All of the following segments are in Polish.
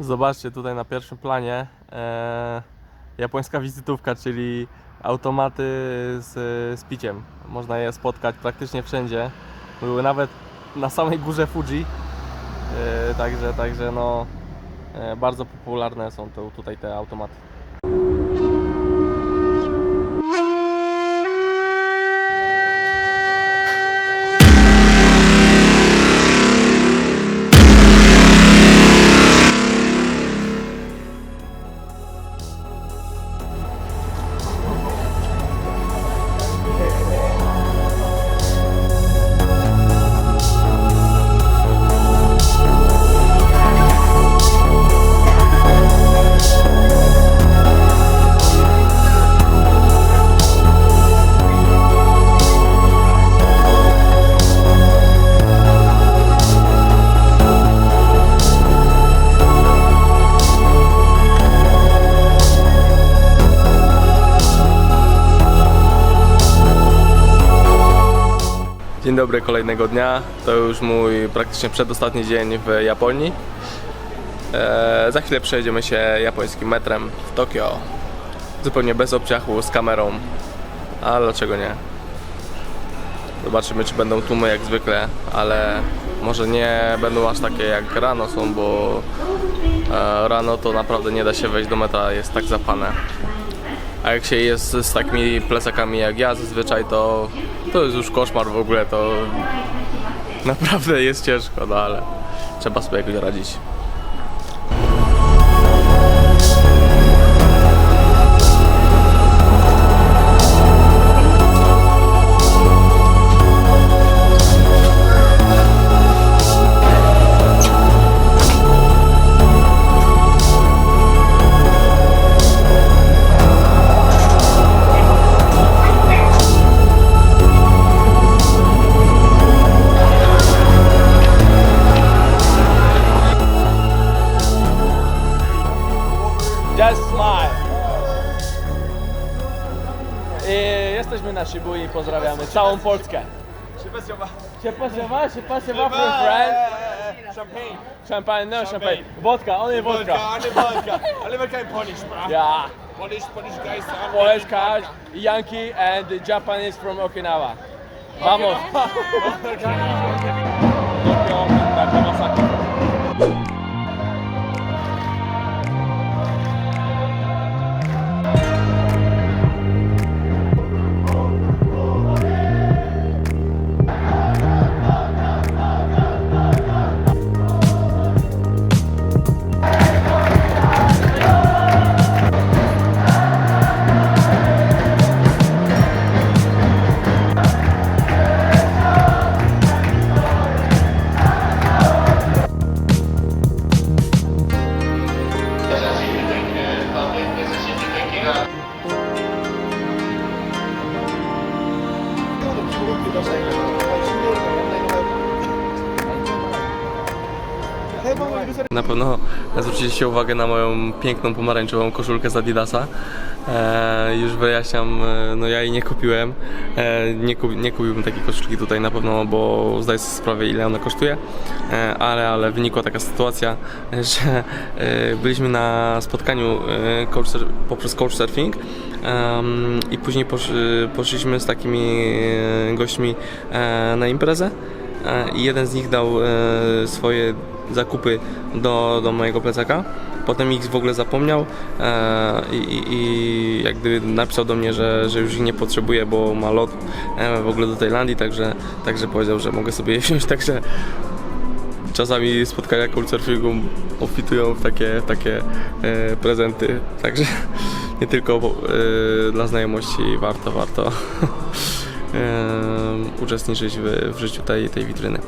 Zobaczcie tutaj na pierwszym planie e, japońska wizytówka, czyli automaty z, z piciem. Można je spotkać praktycznie wszędzie. Były nawet na samej górze Fuji. E, także, także no e, bardzo popularne są to, tutaj te automaty. Dzień dobry kolejnego dnia. To już mój praktycznie przedostatni dzień w Japonii. E, za chwilę przejedziemy się japońskim metrem w Tokio. Zupełnie bez obciachu, z kamerą. A dlaczego nie? Zobaczymy, czy będą tłumy jak zwykle, ale może nie będą aż takie jak rano są, bo e, rano to naprawdę nie da się wejść do metra, jest tak zapane. A jak się jest z takimi plecakami jak ja zazwyczaj, to, to jest już koszmar w ogóle, to naprawdę jest ciężko, no ale trzeba sobie jakoś radzić. Na Shibui i pozdrawiamy całą Polskę. Się pasjowa, się pasjowa for a friend. Champagne. Champagne, no champagne. Wodka, only Vodka. wodka. Only vodka. I live in Polish, bro. Yeah. Polish, Polish guys. Polish vodka. Yankee and Japanese from Okinawa. Vamos. Zwróciliście uwagę na moją piękną pomarańczową koszulkę z Adidasa. E, już wyjaśniam, e, no ja jej nie kupiłem. E, nie, kup, nie kupiłbym takiej koszulki tutaj na pewno, bo zdaję sobie sprawę ile ona kosztuje. E, ale, ale wynikła taka sytuacja, że e, byliśmy na spotkaniu e, coach, poprzez Couchsurfing i później posz, poszliśmy z takimi e, gośćmi e, na imprezę i jeden z nich dał e, swoje zakupy do, do mojego plecaka. Potem ich w ogóle zapomniał e, i, i, jak gdyby napisał do mnie, że, że już ich nie potrzebuje, bo ma lot e, w ogóle do Tajlandii, także, także powiedział, że mogę sobie je wziąć, także czasami spotkania couchsurfingu obfitują w takie, w takie e, prezenty, także nie tylko e, dla znajomości warto, warto. e, uczestniczyć w, w życiu tej, tej witryny.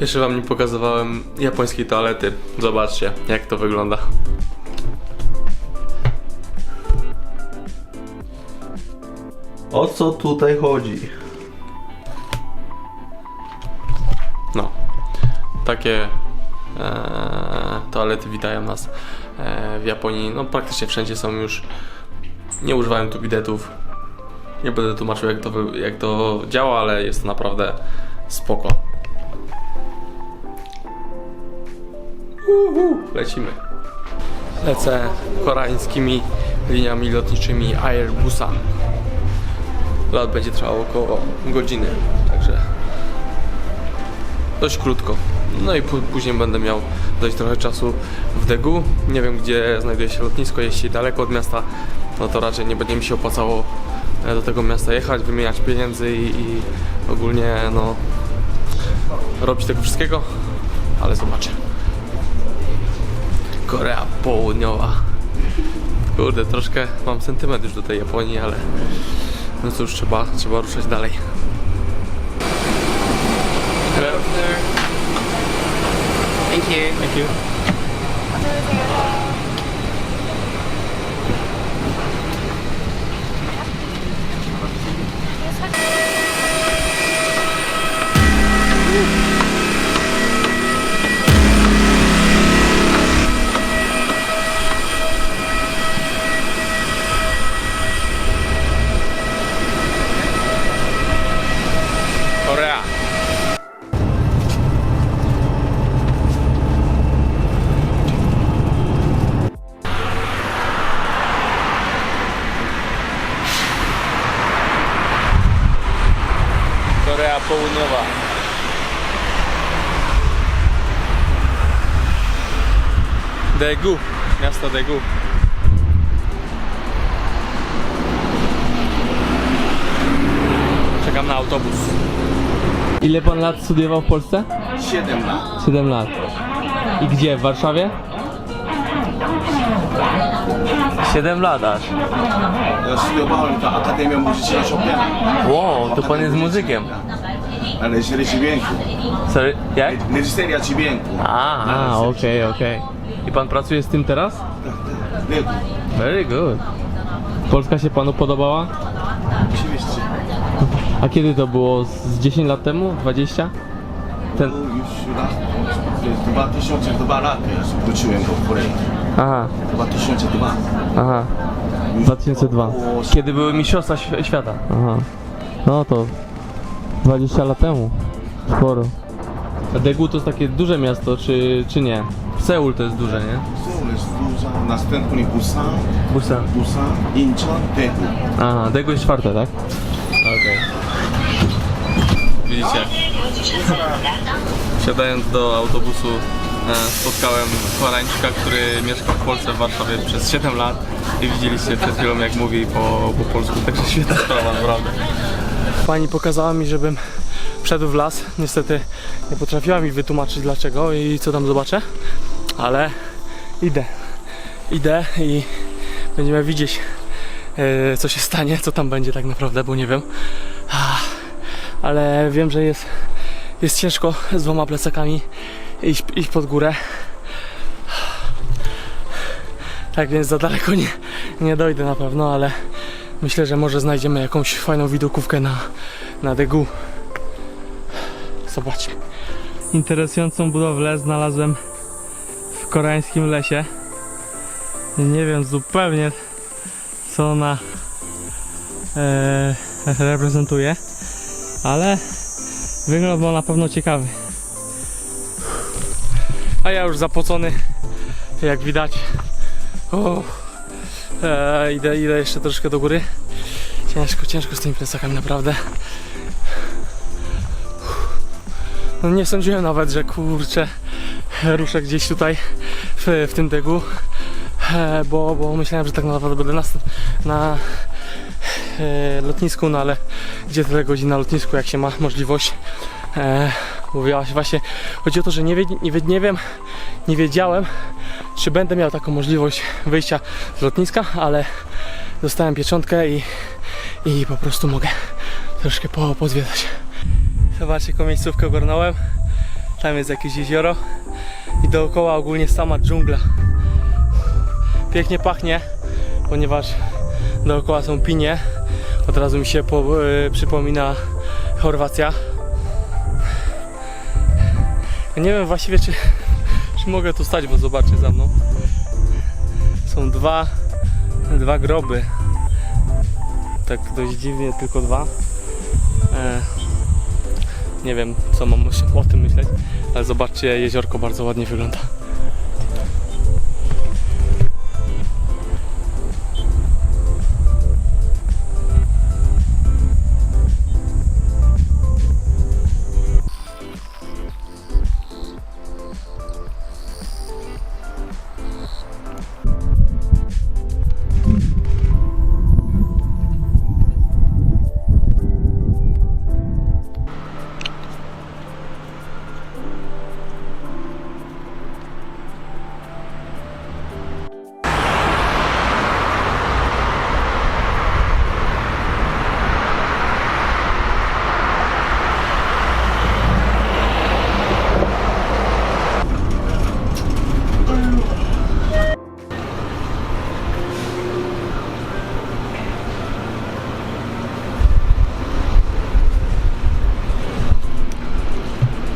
Jeszcze wam nie pokazywałem japońskiej toalety. Zobaczcie, jak to wygląda. O co tutaj chodzi? No, takie e, toalety witają nas e, w Japonii. No, praktycznie wszędzie są już. Nie używałem tu bidetów. Nie będę tłumaczył, jak to, jak to działa, ale jest to naprawdę spoko. Uhu, lecimy. Lecę koreańskimi liniami lotniczymi Airbusa. Lot będzie trwał około godziny, także dość krótko. No i pó- później będę miał dość trochę czasu w Degu. Nie wiem gdzie znajduje się lotnisko, jeśli daleko od miasta, no to raczej nie będzie mi się opłacało do tego miasta jechać, wymieniać pieniędzy i, i ogólnie no robić tego wszystkiego, ale zobaczę. Korea Południowa. Kurde, troszkę mam sentyment już do tej Japonii, ale no cóż, trzeba, trzeba ruszać dalej. Hello. Thank you. Thank you. Daegu, miasto Daegu. Czekam na autobus. Ile pan lat studiował w Polsce? 7 lat. 7 lat. I gdzie? W Warszawie? 7 lat aż. Ja studiowałem na Akademia Muzyczna Chopina. Wow, to pan jest muzykiem. Na reżyserii dźwięku. Sorry, jak? Reżyseria dźwięku. A, a okej, okej. I pan pracuje z tym teraz? Degu. Very good. Polska się panu podobała? Oczywiście. A kiedy to było? Z 10 lat temu? 20? Ten... To już raz, 2002 lat ja wróciłem do Korei. Aha, 2002. aha. 2002. Kiedy były Mistrzostwa Świ- Świata? Aha. No to 20 lat temu. Sporo. A Daegu to jest takie duże miasto, czy, czy nie? Seul to jest duże, nie? Seoul jest duża, następnie Busan, Busan. Busan, Incheon, Daegu. Aha, Daegu jest czwarte, tak? Okej. Widzicie? Wsiadając do autobusu e, spotkałem Koreańczyka, który mieszka w Polsce, w Warszawie przez 7 lat i widzieliście przed chwilą jak mówi po, po polsku, także świetna sprawa naprawdę. Pani pokazała mi, żebym wszedł w las. Niestety nie potrafiła mi wytłumaczyć dlaczego i co tam zobaczę, ale idę. Idę i będziemy widzieć e, co się stanie, co tam będzie tak naprawdę, bo nie wiem. Ah, Ale wiem, że jest, jest ciężko z dwoma plecakami iść, iść pod górę. Tak więc za daleko nie, nie dojdę na pewno, ale myślę, że może znajdziemy jakąś fajną widokówkę na, na Degu. Zobaczmy. Interesującą budowlę znalazłem w koreańskim lesie. Nie wiem zupełnie co ona e, reprezentuje, ale wygląd ma na pewno ciekawy. A ja już zapocony, jak widać. O, e, idę, idę jeszcze troszkę do góry. Ciężko, ciężko z tymi plecakami naprawdę. No nie sądziłem nawet, że kurczę ruszę gdzieś tutaj w, w tym degu. E, bo, bo myślałem, że tak naprawdę będę na, na e, lotnisku, no ale gdzie tyle godzin na lotnisku, jak się ma możliwość. E, mówiła się właśnie, chodzi o to, że nie, wie, nie, wie, nie wiem, nie wiedziałem, czy będę miał taką możliwość wyjścia z lotniska, ale dostałem pieczątkę i, i po prostu mogę troszkę po, pozwiedzać. Zobaczcie, jaką miejscówkę ogarnąłem. Tam jest jakieś jezioro i dookoła ogólnie sama dżungla pięknie pachnie, ponieważ dookoła są pinie. Od razu mi się po, y, przypomina Chorwacja. Ja nie wiem właściwie czy, czy mogę tu stać, bo zobaczcie za mną. Są dwa, dwa groby. Tak dość dziwnie, tylko dwa. E, nie wiem co mam o tym myśleć, ale zobaczcie, jeziorko bardzo ładnie wygląda.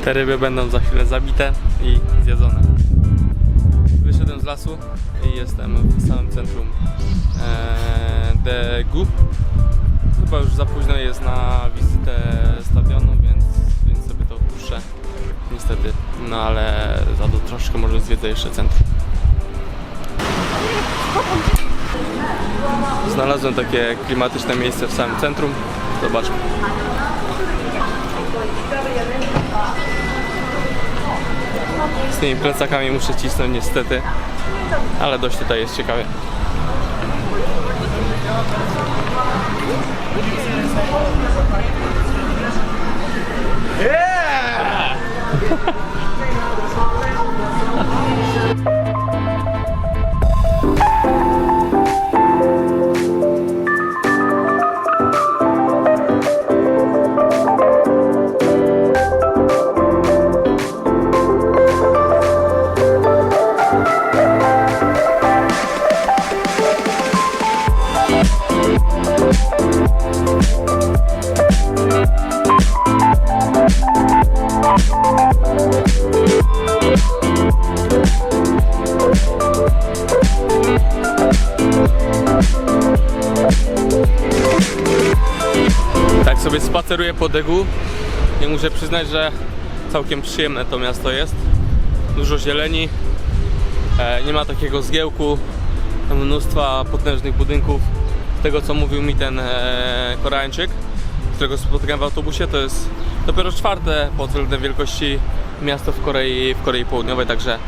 Te ryby będą za chwilę zabite i zjedzone. Wyszedłem z lasu i jestem w samym centrum e, de Gu. Chyba już za późno jest na wizytę stadionu, więc, więc sobie to odpuszczę. Niestety, no ale za to troszkę może zwiedzę jeszcze centrum. Znalazłem takie klimatyczne miejsce w samym centrum. Zobaczmy. Z tymi plecakami muszę cisnąć niestety, ale dość tutaj jest ciekawie. Tak sobie spaceruję po Degu i muszę przyznać, że całkiem przyjemne to miasto jest. Dużo zieleni, e, nie ma takiego zgiełku, mnóstwa potężnych budynków. Z tego co mówił mi ten e, Koreańczyk, którego spotykałem w autobusie, to jest dopiero czwarte pod względem wielkości miasto w Korei, w Korei Południowej, także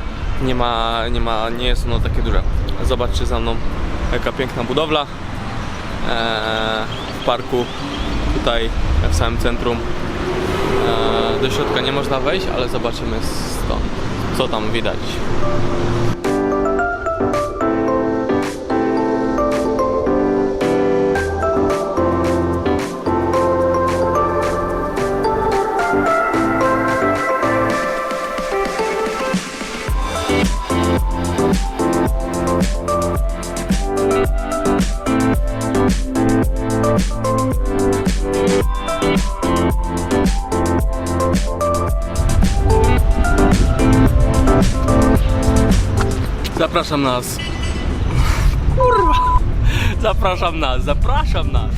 nie ma, nie ma, nie jest ono takie duże. Zobaczcie za mną jaka piękna budowla e, w parku tutaj w samym centrum. E, do środka nie można wejść, ale zobaczymy stąd, co tam widać. Zapraszam nas. Kurwa! Zapraszam nas, zapraszam nas.